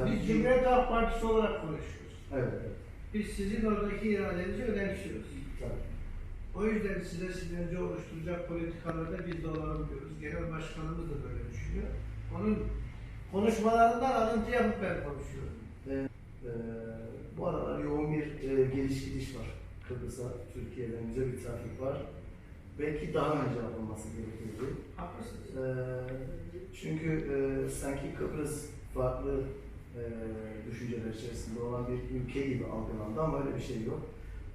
tabii Biz ki- Cumhuriyet Halk Partisi olarak konuşuyoruz. Evet. Biz sizin oradaki iradenizi önemsiyoruz. Tabii. O yüzden size sinerji oluşturacak politikalarda biz de olalım diyoruz. Genel başkanımız da böyle düşünüyor. Onun konuşmalarından alıntı yapıp ben konuşuyorum. Ee, bu aralar yoğun bir e, geliş gidiş var. Kıbrıs'a, Türkiye'den güzel bir trafik var. Belki daha önce yapılması gerekirdi. Haklısınız. Ee, çünkü e, sanki Kıbrıs farklı e, düşünceler içerisinde olan bir ülke gibi algılandı ama öyle bir şey yok.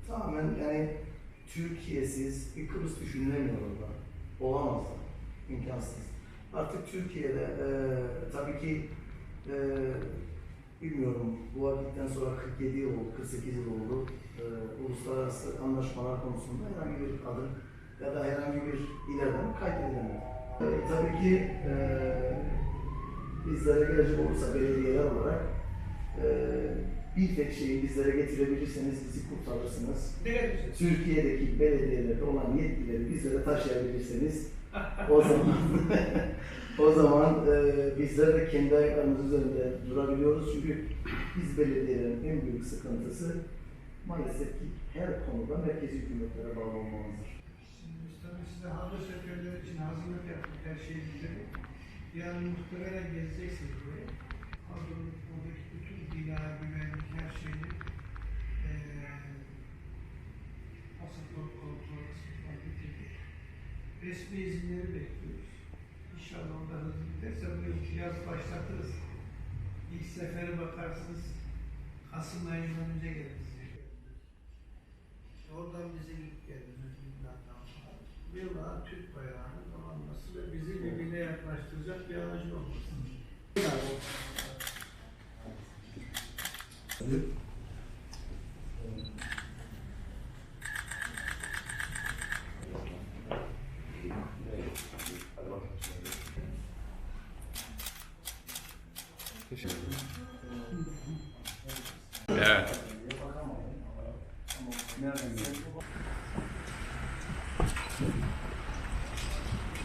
Tamamen yani Türkiye'siz bir Kıbrıs düşünülemiyor orada. Olamaz da. İmkansız. Artık Türkiye'de e, tabii ki e, bilmiyorum bu vakitten sonra 47 yıl oldu, 48 yıl oldu. E, uluslararası anlaşmalar konusunda herhangi bir adım ya da herhangi bir ilerleme kaydedilemedi. E, tabii ki e, bizlere gelecek olursa belediyeler olarak e, bir tek şeyi bizlere getirebilirseniz bizi kurtarırsınız. Türkiye'deki belediyelerde olan yetkileri bizlere taşıyabilirseniz o zaman o zaman e, bizler de kendi ayaklarımız üzerinde durabiliyoruz çünkü biz belediyelerin en büyük sıkıntısı maalesef ki her konuda merkezi hükümetlere bağlı olmamızdır. Şimdi biz tabii size halı seferleri için hazırlık yaptık, her şeyi bitirdik. Yani muhtemelen gezeceksiniz burayı. Hazırlık, oradaki bütün bina, güvenlik, her şeyi eee pasaport kontrol kısmından bitirdik. Resmi izinleri bekliyoruz. İnşallah onda hızlı giderse bu yaz başlatırız. İlk sefere bakarsınız, Kasım ayından önce geliriz. Türk bayrağının dolanması ve bizi birbirine yaklaştıracak bir aracı olması. Evet. Nereden geldi?